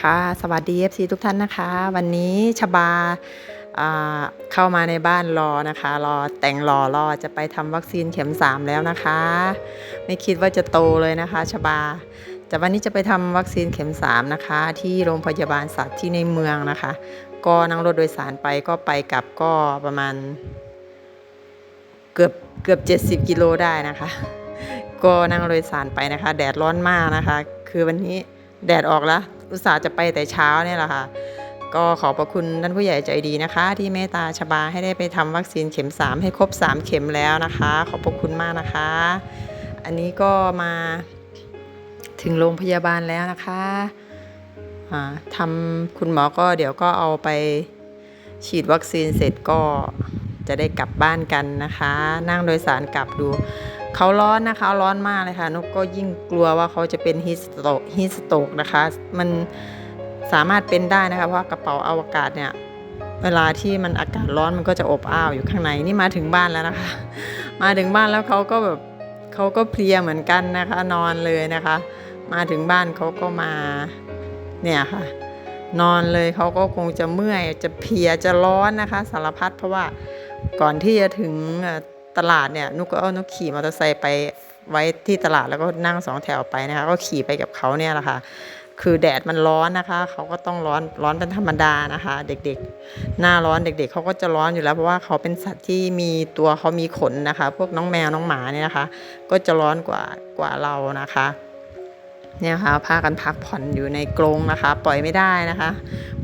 ค่ะ สวัสดี FC ทุกท่านนะคะ วันนี้ชบาเข้ามาในบ้านรอนะคะ รอแต่งรอรอจะไปทำวัคซีนเข็ม 3 แล้วนะคะ ไม่คิดว่าจะโตเลยนะคะชบา แต่วันนี้จะไปทำวัคซีนเข็ม 3 นะคะ ที่โรงพยาบาลสัตว์ที่ในเมืองนะคะ ก็นั่งรถโดยสารไปก็ไปกลับก็ประมาณ เกือบเกือบ 70 กิโลได้นะคะ ก็นั่งโดยสารไปนะคะ แดดร้อนมากนะคะ คือวันนี้แดดออกแล้ว อุตส่าห์จะไปแต่เช้าเนี่ยแหละค่ะ ก็ขอบพระคุณท่านผู้ใหญ่ใจดีนะคะ ที่เมตตาชบาให้ได้ไปทำวัคซีนเข็ม 3 ให้ครบ 3 เข็มแล้วนะคะ ขอบพระคุณมากนะคะ อันนี้ก็มาถึงโรงพยาบาลแล้วนะคะอ่าทำคุณหมอก็เดี๋ยวก็เอาไปฉีดวัคซีนเสร็จก็จะได้กลับบ้านกันนะคะ นั่งโดยสารกลับดู เขาร้อนนะคะ ร้อนมากเลยค่ะนกก็ยิ่งกลัวว่าเขาจะเป็นฮิสโตกฮิสโตกนะคะ มันสามารถเป็นได้นะคะ เพราะว่ากระเป๋าอวกาศเนี่ย เวลาที่มันอากาศร้อนมันก็จะอบอ้าวอยู่ข้างในนี่มาถึงบ้านแล้วนะคะ มาถึงบ้านแล้วเขาก็แบบเขาก็เพลียเหมือนกันนะคะ นอนเลยนะคะ มาถึงบ้านเขาก็มาเนี่ยค่ะ นอนเลยเขาก็คงจะเมื่อยจะเพลียจะร้อนนะคะ สารพัดเพราะว่าก่อนที่จะถึง ตลาดเนี่ยนุกก็เอานุกขี่มอเตอร์ไซค์ไปไว้ที่ตลาดแล้วก็นั่งสองแถวไปนะคะก็ขี่ไปกับเขาเนี่ยแหละค่ะคือแดดมันร้อนนะคะ เขาก็ต้องร้อนร้อนเป็นธรรมดานะคะ เด็กๆ หน้าร้อนเด็ก ๆเขาก็จะร้อนอยู่แล้วเพราะว่าเขาเป็นสัตว์ที่มีตัวเขามีขนนะคะ พวกน้องแมวน้องหมาเนี่ยนะคะ ก็จะร้อนกว่ากว่าเรานะคะเนี่ยค่ะพากันพักผ่อนอยู่ในกรงนะคะ ปล่อยไม่ได้นะคะ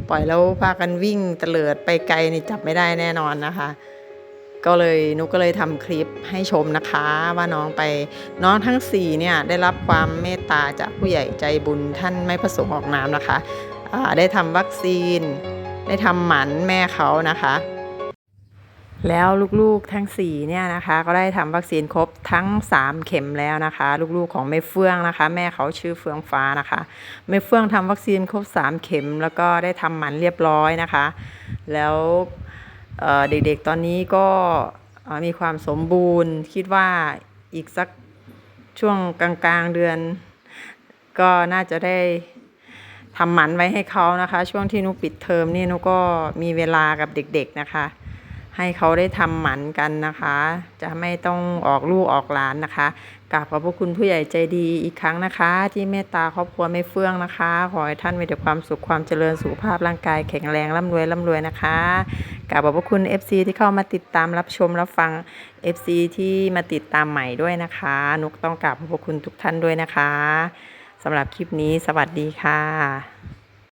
ปล่อยแล้วพากันวิ่งเตลิดไปไกลนี่จับไม่ได้แน่นอนนะคะ ก็เลยนุกก็เลยทำคลิปให้ชมนะคะว่าน้องไปน้องทั้งสี่เนี่ยได้รับความเมตตาจากผู้ใหญ่ใจบุญท่านไม่ประสงค์ออกนามนะคะได้ทำวัคซีน ได้ทำหมันแม่เขานะคะ แล้วลูกๆทั้ง4เนี่ยนะคะก็ได้ทำวัคซีนครบทั้ง 3 เข็มแล้วนะคะ ลูกๆของแม่เฟื่องนะคะ แม่เขาชื่อเฟื่องฟ้านะคะแม่เฟื่องทำวัคซีนครบ 3 เข็ม แล้วก็ได้ทำหมันเรียบร้อยนะคะ แล้ว เด็กๆตอนนี้ก็มีความสมบูรณ์ คิดว่าอีกสักช่วงกลางๆเดือน ก็น่าจะได้ทำหมันไว้ให้เขานะคะ ช่วงที่นุกปิดเทอมนี่นุกก็มีเวลากับเด็กๆนะคะ ให้เขาได้ทำหมันกันนะคะ จะไม่ต้องออกลูกออกหลานนะคะกราบขอบพระคุณผู้ใหญ่ใจดีอีกครั้งนะคะ ที่เมตตาครอบครัวไม่เฟื่องนะคะ ขอให้ท่านมีแต่ความสุขความเจริญสุขภาพร่างกายแข็งแรงร่ำรวยร่ำรวยนะคะกราบขอบพระคุณ FC ที่เข้ามาติดตามรับชมรับฟัง FC ที่มาติดตามใหม่ด้วยนะคะ นุกต้องกราบขอบพระคุณทุกท่านด้วยนะคะสำหรับคลิปนี้สวัสดีค่ะ